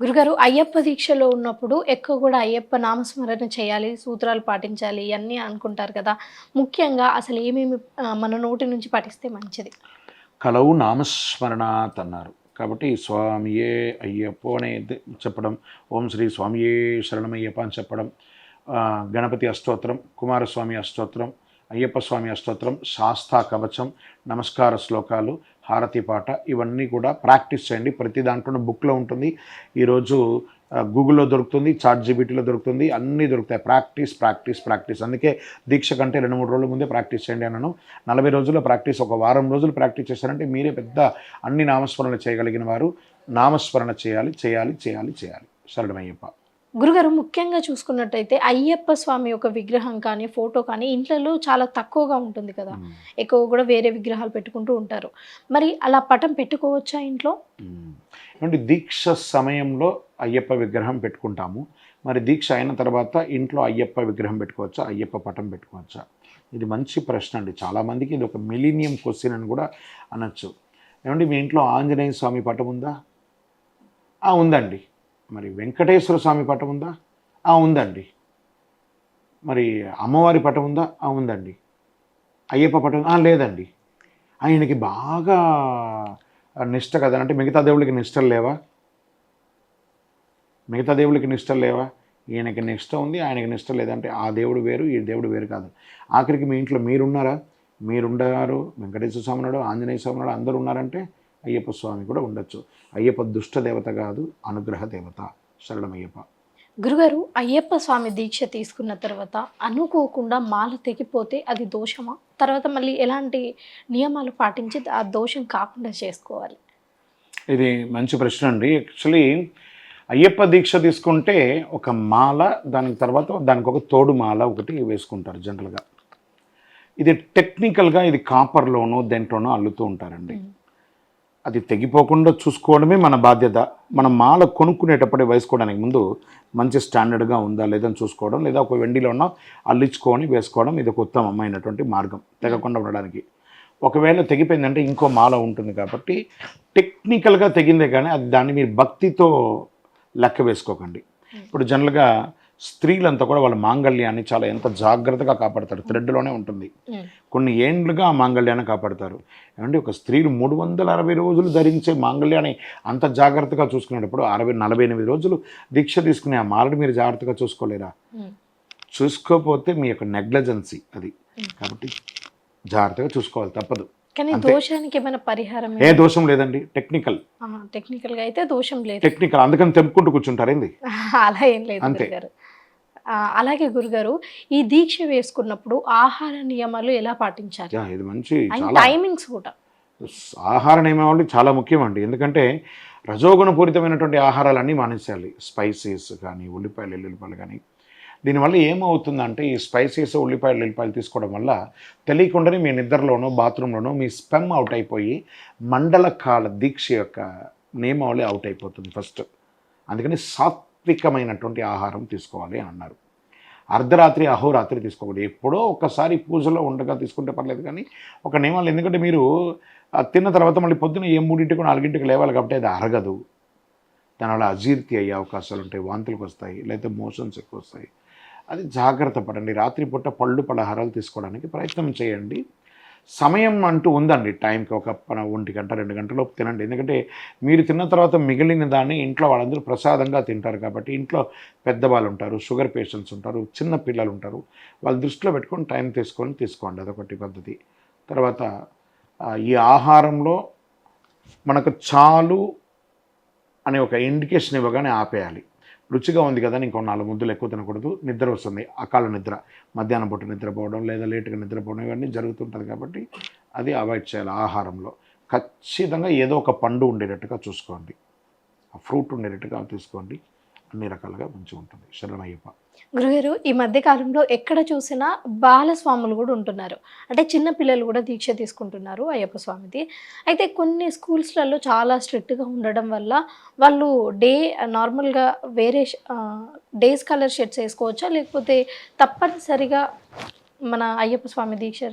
గురుగారు అయ్యప్ప దీక్షలో ఉన్నప్పుడు ఎక్కువ కూడా అయ్యప్ప నామస్మరణ చేయాలి సూత్రాలు పాటించాలి ఇవన్నీ అనుకుంటారు కదా. ముఖ్యంగా అసలు ఏమేమి మన నోటి నుంచి పాటిస్తే మంచిది? కలవు నామస్మరణాత్ అన్నారు. కాబట్టి స్వామియే అయ్యప్పో అనే చెప్పడం ఓం శ్రీ స్వామియే శరణమయ్యప్ప అని చెప్పడం గణపతి అష్టోత్తరం కుమారస్వామి అష్టోత్తరం అయ్యప్ప స్వామి అష్టోత్తరం శాస్తా కవచం నమస్కార శ్లోకాలు హారతి పాట ఇవన్నీ కూడా ప్రాక్టీస్ చేయండి. ప్రతి దాంట్లో బుక్లో ఉంటుంది. ఈరోజు గూగుల్లో దొరుకుతుంది చాట్ జీబీటీలో దొరుకుతుంది అన్నీ దొరుకుతాయి. Practice practice practice. అందుకే దీక్ష కంటే రెండు మూడు రోజుల ముందే ప్రాక్టీస్ చేయండి అన్నాను. నలభై రోజుల్లో ప్రాక్టీస్ ఒక వారం రోజులు ప్రాక్టీస్ చేశారంటే మీరే పెద్ద అన్ని నామస్మరణ చేయగలిగిన వారు. నామస్మరణ చేయాలి చేయాలి చేయాలి చేయాలి. శరణమయ్యప్ప. గురుగారు ముఖ్యంగా చూసుకున్నట్టయితే అయ్యప్ప స్వామి యొక్క విగ్రహం కానీ ఫోటో కానీ ఇంట్లో చాలా తక్కువగా ఉంటుంది కదా. ఎక్కువ కూడా వేరే విగ్రహాలు పెట్టుకుంటూ ఉంటారు. మరి అలా పటం పెట్టుకోవచ్చా ఇంట్లో. ఏమంటే దీక్ష సమయంలో అయ్యప్ప విగ్రహం పెట్టుకుంటాము. మరి దీక్ష అయిన తర్వాత ఇంట్లో అయ్యప్ప విగ్రహం పెట్టుకోవచ్చా? అయ్యప్ప పటం పెట్టుకోవచ్చా? ఇది మంచి ప్రశ్న అండి. చాలామందికి ఇది ఒక మిలీనియం క్వశ్చన్ అని కూడా అనొచ్చు. ఏమండి మీ ఇంట్లో ఆంజనేయ స్వామి పటం ఉందా? ఉందండి. మరి వెంకటేశ్వర స్వామి పటం ఉందా? ఆ, ఉందండి. మరి అమ్మవారి పటం ఉందా? ఆ, ఉందండి. అయ్యప్ప పటం ఆ, లేదండి. ఆయనకి బాగా నిష్ట కదా? అంటే మిగతా దేవుళ్ళకి నిష్టలు లేవా? మిగతా దేవుళ్ళకి నిష్టలు లేవా? ఈయనకి నిష్ట ఉంది ఆయనకి నిష్ట లేదంటే ఆ దేవుడు వేరు ఈ దేవుడు వేరు కాదు. ఆఖరికి మీ ఇంట్లో మీరున్నారా? మీరుండారు వెంకటేశ్వర స్వామి ఉన్నాడు ఆంజనేయ స్వామి ఉన్నాడు అందరు ఉన్నారంటే అయ్యప్ప స్వామి కూడా ఉండొచ్చు. అయ్యప్ప దుష్ట దేవత కాదు అనుగ్రహ దేవత. శరణమయ్యప్ప. గురుగారు అయ్యప్ప స్వామి దీక్ష తీసుకున్న తర్వాత అనుకోకుండా మాల తెగిపోతే అది దోషమా? తర్వాత మళ్ళీ ఎలాంటి నియమాలు పాటించి ఆ దోషం కాకుండా చేసుకోవాలి? ఇది మంచి ప్రశ్న అండి. యాక్చువల్లీ అయ్యప్ప దీక్ష తీసుకుంటే ఒక మాల దానికి తర్వాత దానికి ఒక తోడు మాల ఒకటి వేసుకుంటారు జనరల్గా. ఇది టెక్నికల్గా ఇది కాపర్లోనో దేంట్లోనో అల్లుతూ ఉంటారండి. అది తెగిపోకుండా చూసుకోవడమే మన బాధ్యత. మనం మాల కొనుక్కునేటప్పుడే వేసుకోవడానికి ముందు మంచి స్టాండర్డ్గా ఉందా లేదని చూసుకోవడం లేదా ఒక వెండిలో ఉన్న అల్లించుకొని వేసుకోవడం ఇది ఒక ఉత్తమమైనటువంటి మార్గం తెగకుండా ఉండడానికి. ఒకవేళ తెగిపోయిందంటే ఇంకో మాల ఉంటుంది కాబట్టి టెక్నికల్గా తెగిందే కానీ అది దాన్ని మీరు భక్తితో లెక్క వేసుకోకండి. ఇప్పుడు జనరల్గా స్త్రీలంతా కూడా వాళ్ళ మాంగళ్యాన్ని చాలా ఎంత జాగ్రత్తగా కాపాడతారు. థ్రెడ్లోనే ఉంటుంది. కొన్ని ఏండ్లుగా ఆ మాంగళ్యాన్ని కాపాడతారు. ఏమంటే ఒక స్త్రీలు మూడు వందల అరవై రోజులు ధరించే మాంగళ్యాన్ని అంత జాగ్రత్తగా చూసుకునేటప్పుడు అరవై నలభై ఎనిమిది రోజులు దీక్ష తీసుకునే ఆ మాలని మీరు జాగ్రత్తగా చూసుకోలేరా? చూసుకోకపోతే మీ యొక్క నెగ్లజెన్సీ అది. కాబట్టి జాగ్రత్తగా చూసుకోవాలి తప్పదు. కానీ. దోషానికి ఏమైనా పరిహారం ఏ దోషం లేదండి టెక్నికల్. టెక్నికల్గా అయితే దోషం లేదు. టెక్నికల్ అందుకని తెంపుకుంటూ కూర్చుంటారేంది? అలా ఏం లేదు అంతే. అలాగే గురుగారు ఈ దీక్ష వేసుకున్నప్పుడు ఆహార నియమాలు ఎలా పాటించాలి? ఇది మంచి అండ్ చాలా టైమింగ్స్ కూడా. ఆహార నియమావళి చాలా ముఖ్యమండి. ఎందుకంటే రజోగుణపూరితమైనటువంటి ఆహారాలన్నీ మానేసేయాలి. స్పైసెస్ కానీ ఉల్లిపాయలు ఎల్లుల్లిపాయలు కానీ. దీనివల్ల ఏమవుతుందంటే ఈ స్పైసెస్ ఉల్లిపాయలు ఎల్లిపాయలు తీసుకోవడం వల్ల తెలియకుండానే మీ నిద్రలోనో బాత్రూంలోనో మీ స్పెమ్ అవుట్ అయిపోయి మండల కాల దీక్ష యొక్క నియమావళి అవుట్ అయిపోతుంది ఫస్ట్. అందుకని సాత్వికమైనటువంటి ఆహారం తీసుకోవాలి అని అన్నారు. అర్ధరాత్రి అహోరాత్రి తీసుకోకూడదు. ఎప్పుడో ఒకసారి పూజలో ఉండగా తీసుకుంటే పర్లేదు కానీ ఒక నియమాలు. ఎందుకంటే మీరు తిన్న తర్వాత మళ్ళీ పొద్దున ఏ మూడింటికి నాలుగింటికి లేవాలి కాబట్టి అది అరగదు. దానివల్ల అజీర్తి అయ్యే అవకాశాలు ఉంటాయి వాంతులకు వస్తాయి లేకపోతే మోషన్స్ ఎక్కువ వస్తాయి. అది జాగ్రత్త పడండి. రాత్రిపూట పళ్ళు పలహారాలు తీసుకోవడానికి ప్రయత్నం చేయండి. సమయం అంటూ ఉందండి. టైంకి ఒక ప- ఒంటి గంట రెండు గంటలోపు తినండి. ఎందుకంటే మీరు తిన్న తర్వాత మిగిలిన దాన్ని ఇంట్లో వాళ్ళందరూ ప్రసాదంగా తింటారు కాబట్టి ఇంట్లో పెద్దవాళ్ళు ఉంటారు షుగర్ పేషెంట్స్ ఉంటారు చిన్న పిల్లలు ఉంటారు. వాళ్ళు దృష్టిలో పెట్టుకొని టైం తీసుకొని తీసుకోండి. అదొకటి పద్ధతి. తర్వాత ఈ ఆహారంలో మనకు చాలు అనే ఒక ఇండికేషన్ ఇవ్వగానే ఆపేయాలి. రుచిగా ఉంది కదా ఇంకో నాలుగు ముద్దులు ఎక్కువ తినకూడదు. నిద్ర వస్తుంది. అకాల నిద్ర. మధ్యాహ్నం పూట నిద్రపోవడం లేదా లేటుగా నిద్రపోవడం ఇవన్నీ జరుగుతుంటుంది కాబట్టి అది అవాయిడ్ చేయాలి ఆహారంలో. ఖచ్చితంగా ఏదో ఒక పండు ఉండేటట్టుగా చూసుకోండి. ఆ ఫ్రూట్ ఉండేటట్టుగా తీసుకోండి. అన్ని రకాలుగా మంచిగా ఉంటుంది. శరణమయ్యప్ప. గురుగారు ఈ మధ్య కాలంలో ఎక్కడ చూసినా బాలస్వాములు కూడా ఉంటున్నారు. అంటే చిన్న పిల్లలు కూడా దీక్ష తీసుకుంటున్నారు అయ్యప్ప స్వామిది. అయితే కొన్ని స్కూల్స్లలో చాలా స్ట్రిక్ట్గా ఉండడం వల్ల వాళ్ళు డే నార్మల్గా వేరే డేస్ కలర్ షర్ట్స్ వేసుకోవచ్చా? లేకపోతే తప్పనిసరిగా మన అయ్యప్ప స్వామి దీక్ష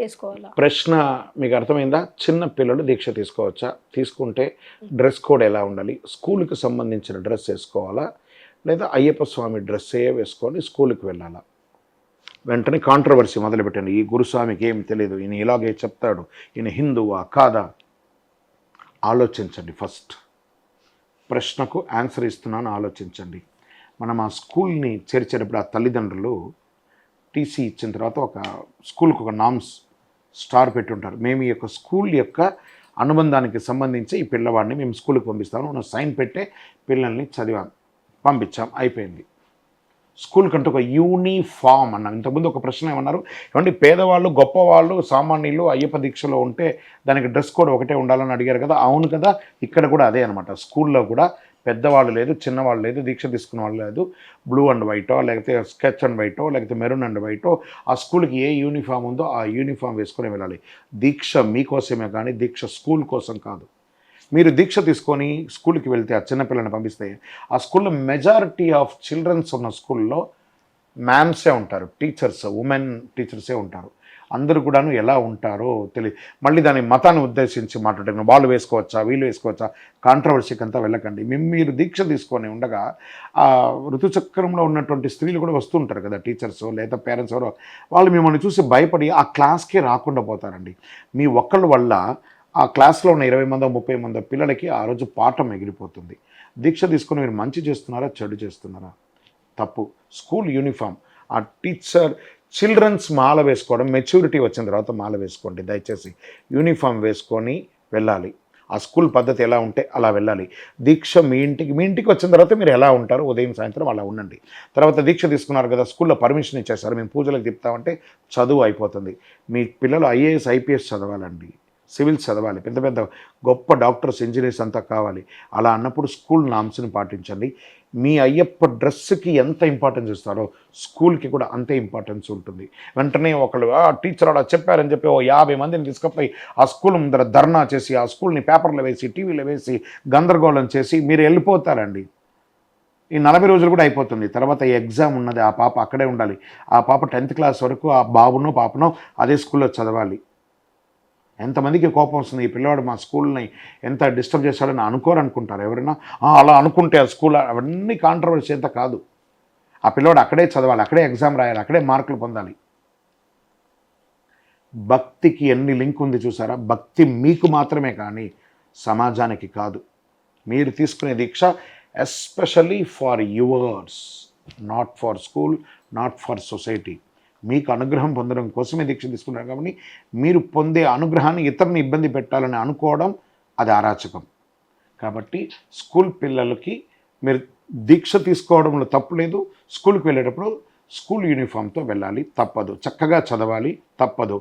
వేసుకోవాలా? ప్రశ్న మీకు అర్థమైందా? చిన్న పిల్లలు దీక్ష తీసుకోవచ్చా? తీసుకుంటే డ్రెస్ కోడ్ ఎలా ఉండాలి? స్కూల్కి సంబంధించిన డ్రెస్ వేసుకోవాలా? లేదా అయ్యప్ప స్వామి డ్రెస్సే వేసుకొని స్కూల్కి వెళ్ళాలా? వెంటనే కాంట్రవర్సీ మొదలుపెట్టండి. ఈ గురుస్వామికి ఏం తెలియదు ఈయన ఇలాగే చెప్తాడు. ఈయన హిందువా? కాదా? ఆలోచించండి ఫస్ట్. ప్రశ్నకు ఆన్సర్ ఇస్తున్నాను ఆలోచించండి. మనం ఆ స్కూల్ని చేర్చేటప్పుడు ఆ తల్లిదండ్రులు టీసీ ఇచ్చిన తర్వాత ఒక స్కూల్కి ఒక నామ్స్ స్టార్ పెట్టుంటారు. మేము ఈ యొక్క స్కూల్ యొక్క అనుబంధానికి సంబంధించి ఈ పిల్లవాడిని మేము స్కూల్కి పంపిస్తాము. మనం సైన్ పెట్టే పిల్లల్ని చదివాం పంపించాం. అయిపోయింది. స్కూల్ కంటే ఒక యూనిఫామ్ అన్నాం. ఇంతకుముందు ఒక ప్రశ్న ఏమన్నారు? ఏమంటే పేదవాళ్ళు గొప్పవాళ్ళు సామాన్యులు అయ్యప్ప దీక్షలో ఉంటే దానికి డ్రెస్ కోడ్ ఒకటే ఉండాలని అడిగారు కదా. అవును కదా. ఇక్కడ కూడా అదే అనమాట స్కూల్లో కూడా పెద్దవాళ్ళు లేదు చిన్నవాళ్ళు లేదు దీక్ష తీసుకున్న వాళ్ళు లేదు. బ్లూ అండ్ వైటో లేకపోతే స్కెచ్ అండ్ వైటో లేకపోతే మెరూన్ అండ్ వైటో ఆ స్కూల్కి ఏ యూనిఫామ్ ఉందో ఆ యూనిఫామ్ వేసుకొని వెళ్ళాలి. దీక్ష మీకోసమే కానీ దీక్ష స్కూల్ కోసం కాదు. మీరు దీక్ష తీసుకొని స్కూల్కి వెళ్తే ఆ చిన్నపిల్లని పంపిస్తే ఆ స్కూల్లో మెజారిటీ ఆఫ్ చిల్డ్రన్స్ ఉన్న స్కూల్లో మ్యామ్సే ఉంటారు టీచర్స్ ఉమెన్ టీచర్సే ఉంటారు. అందరూ కూడాను ఎలా ఉంటారో తెలియదు మళ్ళీ దాని మతాన్ని ఉద్దేశించి మాట్లాడారు వాళ్ళు వేసుకోవచ్చా వీళ్ళు వేసుకోవచ్చా కాంట్రవర్సీకి అంతా వెళ్ళకండి. మేము మీరు దీక్ష తీసుకొని ఉండగా ఆ ఋతుచక్రంలో ఉన్నటువంటి స్త్రీలు కూడా వస్తుంటారు కదా టీచర్స్ లేదా పేరెంట్స్ ఎవరో వాళ్ళు మిమ్మల్ని చూసి భయపడి ఆ క్లాస్కే రాకుండా పోతారండి. మీ ఒక్కళ్ళ వల్ల ఆ క్లాస్లో ఉన్న ఇరవై మందో ముప్పై మందో పిల్లలకి ఆ రోజు పాఠం ఎగిరిపోతుంది. దీక్ష తీసుకొని మీరు మంచి చేస్తున్నారా చెడు చేస్తున్నారా? తప్పు. School uniform. ఆ టీచర్ చిల్డ్రన్స్ మాల వేసుకోవడం మెచ్యూరిటీ వచ్చిన తర్వాత మాల వేసుకోండి. దయచేసి యూనిఫామ్ వేసుకొని వెళ్ళాలి. ఆ స్కూల్ పద్ధతి ఎలా ఉంటే అలా వెళ్ళాలి. దీక్ష మీ ఇంటికి మీ ఇంటికి వచ్చిన తర్వాత మీరు ఎలా ఉంటారు ఉదయం సాయంత్రం అలా ఉండండి. తర్వాత దీక్ష తీసుకున్నారు కదా స్కూల్లో పర్మిషన్ ఇచ్చేసారు మేము పూజలకు తిప్పుతామంటే చదువు అయిపోతుంది. మీ పిల్లలు ఐఏఎస్ ఐపీఎస్ చదవాలండి. సివిల్స్ చదవాలి. పెద్ద పెద్ద గొప్ప డాక్టర్స్ ఇంజనీర్స్ అంతా కావాలి. అలా అన్నప్పుడు స్కూల్ నామ్స్ని పాటించండి. మీ అయ్యప్ప డ్రెస్కి ఎంత ఇంపార్టెన్స్ ఇస్తారో స్కూల్కి కూడా అంతే ఇంపార్టెన్స్ ఉంటుంది. వెంటనే ఒకళ్ళు "ఆ, టీచర్ అలా చెప్పారని చెప్పి ఓ యాభై మందిని తీసుకుపోయి ఆ స్కూల్ ముందర ధర్నా చేసి ఆ స్కూల్ని పేపర్లో వేసి టీవీలో వేసి గందరగోళం చేసి మీరు వెళ్ళిపోతారండి. ఈ నలభై రోజులు కూడా అయిపోతుంది. తర్వాత ఎగ్జామ్ ఉన్నది ఆ పాప అక్కడే ఉండాలి. ఆ పాప టెన్త్ క్లాస్ వరకు ఆ బాబునో పాపనో అదే స్కూల్లో చదవాలి. ఎంతమందికి కోపం వస్తుంది? ఈ పిల్లవాడు మా స్కూల్ని ఎంత డిస్టర్బ్ చేశాడని అనుకోరు అనుకుంటారు ఎవరైనా అలా అనుకుంటే ఆ స్కూల్ అవన్నీ కాంట్రవర్సీ అంత కాదు. ఆ పిల్లవాడు అక్కడే చదవాలి అక్కడే ఎగ్జామ్ రాయాలి అక్కడే మార్కులు పొందాలి. భక్తికి ఎన్ని లింక్ ఉంది చూసారా? భక్తి మీకు మాత్రమే కానీ సమాజానికి కాదు. మీరు తీసుకునే దీక్ష especially for yours not for school not for society మీకు అనుగ్రహం పొందడం కోసమే దీక్ష తీసుకున్నారు కాబట్టి మీరు పొందే అనుగ్రహాన్ని ఇతరుని ఇబ్బంది పెట్టాలని అనుకోవడం అది అరాచకం కాబట్టి స్కూల్ పిల్లలకి మీరు దీక్ష తీసుకోవడంలో తప్పు లేదు. స్కూల్కి వెళ్ళేటప్పుడు స్కూల్ యూనిఫామ్తో వెళ్ళాలి తప్పదు. చక్కగా చదవాలి తప్పదు.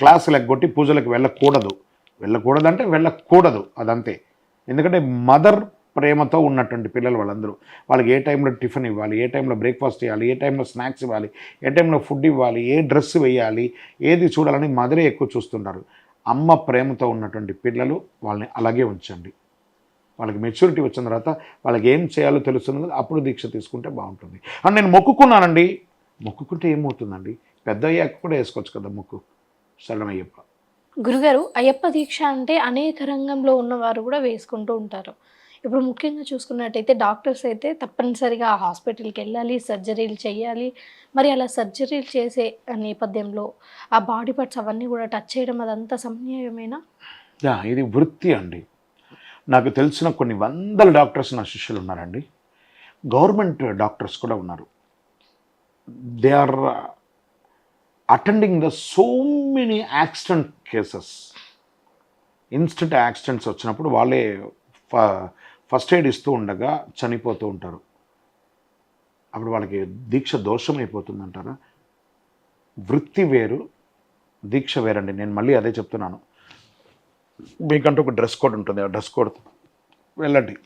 క్లాసులు ఎగ్గొట్టి పూజలకు వెళ్ళకూడదు. వెళ్ళకూడదంటే వెళ్ళకూడదు అదంతే. ఎందుకంటే మదర్ ప్రేమతో ఉన్నటువంటి పిల్లలు వాళ్ళందరూ. వాళ్ళకి ఏ టైంలో టిఫిన్ ఇవ్వాలి ఏ టైంలో బ్రేక్ఫాస్ట్ ఇవ్వాలి ఏ టైంలో స్నాక్స్ ఇవ్వాలి ఏ టైంలో ఫుడ్ ఇవ్వాలి ఏ డ్రెస్ వేయాలి ఏది చూడాలని మదరే ఎక్కువ చూస్తుంటారు అమ్మ ప్రేమతో ఉన్నటువంటి పిల్లలు వాళ్ళని అలాగే ఉంచండి. వాళ్ళకి మెచ్యూరిటీ వచ్చిన తర్వాత వాళ్ళకి ఏం చేయాలో తెలుస్తుంది కదా అప్పుడు దీక్ష తీసుకుంటే బాగుంటుంది. అండ్ నేను మొక్కుకున్నానండి. మొక్కుకుంటే ఏమవుతుందండి? పెద్ద అయ్యాక కూడా వేసుకోవచ్చు కదా మొక్కు. శరణమయ్యప్ప గురుగారు అయ్యప్ప దీక్ష అంటే అనేక రంగంలో ఉన్నవారు కూడా వేసుకుంటూ ఉంటారు. ఇప్పుడు ముఖ్యంగా చూసుకున్నట్టయితే డాక్టర్స్ అయితే తప్పనిసరిగా హాస్పిటల్కి వెళ్ళాలి సర్జరీలు చేయాలి. మరి అలా సర్జరీలు చేసే నేపథ్యంలో ఆ బాడీ పార్ట్స్ అవన్నీ కూడా టచ్ చేయడం అదంతా సమన్వయమేనా యా ఇది వృత్తి అండి. నాకు తెలిసిన కొన్ని వందల డాక్టర్స్ నా శిష్యులు ఉన్నారండి. గవర్నమెంట్ డాక్టర్స్ కూడా ఉన్నారు. They are attending the so many accident cases. Instant accidents వచ్చినప్పుడు వాళ్ళే ఫస్ట్ ఎయిడ్ ఇస్తూ ఉండగా చనిపోతూ ఉంటారు. అప్పుడు వాళ్ళకి దీక్ష దోషం అయిపోతుందంటారా? వృత్తి వేరు దీక్ష వేరండి. నేను మళ్ళీ అదే చెప్తున్నాను. మీకంటూ ఒక డ్రెస్ కోడ్ ఉంటుంది. ఆ డ్రెస్ కోడ్ వెళ్ళండి.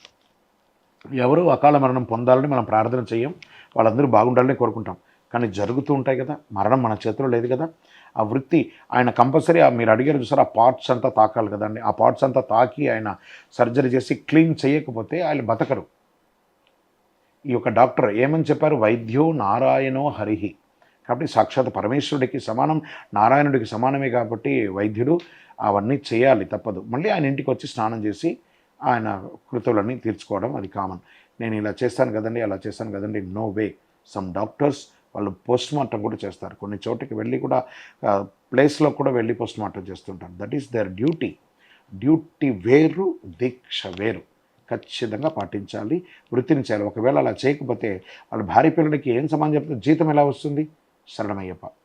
ఎవరు అకాల మరణం పొందాలని మనం ప్రార్థన చేయం. వాళ్ళందరూ బాగుండాలని కోరుకుంటాం. కానీ జరుగుతూ ఉంటాయి కదా. మరణం మన చేతిలో లేదు కదా. ఆ వృత్తి ఆయన కంపల్సరీ ఆ మీరు అడిగారు చూసారు ఆ పార్ట్స్ అంతా తాకాలి కదండి. ఆ పార్ట్స్ అంతా తాకి ఆయన సర్జరీ చేసి క్లీన్ చేయకపోతే ఆయన బతకరు. ఈ యొక్క డాక్టర్ ఏమని చెప్పారు? వైద్యో నారాయణో హరిహి. కాబట్టి సాక్షాత్ పరమేశ్వరుడికి సమానం నారాయణుడికి సమానమే కాబట్టి వైద్యుడు అవన్నీ చేయాలి తప్పదు. మళ్ళీ ఆయన ఇంటికి వచ్చి స్నానం చేసి ఆయన కృతులన్నీ తీర్చుకోవడం అది కామన్. నేను ఇలా చేస్తాను కదండి అలా చేస్తాను కదండి నో వే. సమ్ డాక్టర్స్ వాళ్ళు పోస్ట్ మార్టం కూడా చేస్తారు. కొన్ని చోటికి వెళ్ళి కూడా ప్లేస్లో కూడా వెళ్ళి పోస్ట్ మార్టం చేస్తుంటారు. That is their duty. Duty వేరు దీక్ష వేరు. ఖచ్చితంగా పాటించాలి వృత్తిని చేయాలి. ఒకవేళ అలా చేయకపోతే వాళ్ళ భార్య పిల్లలకి ఏం సమానం చెప్తే జీతం ఎలా వస్తుంది? శరణమయ్యప్ప.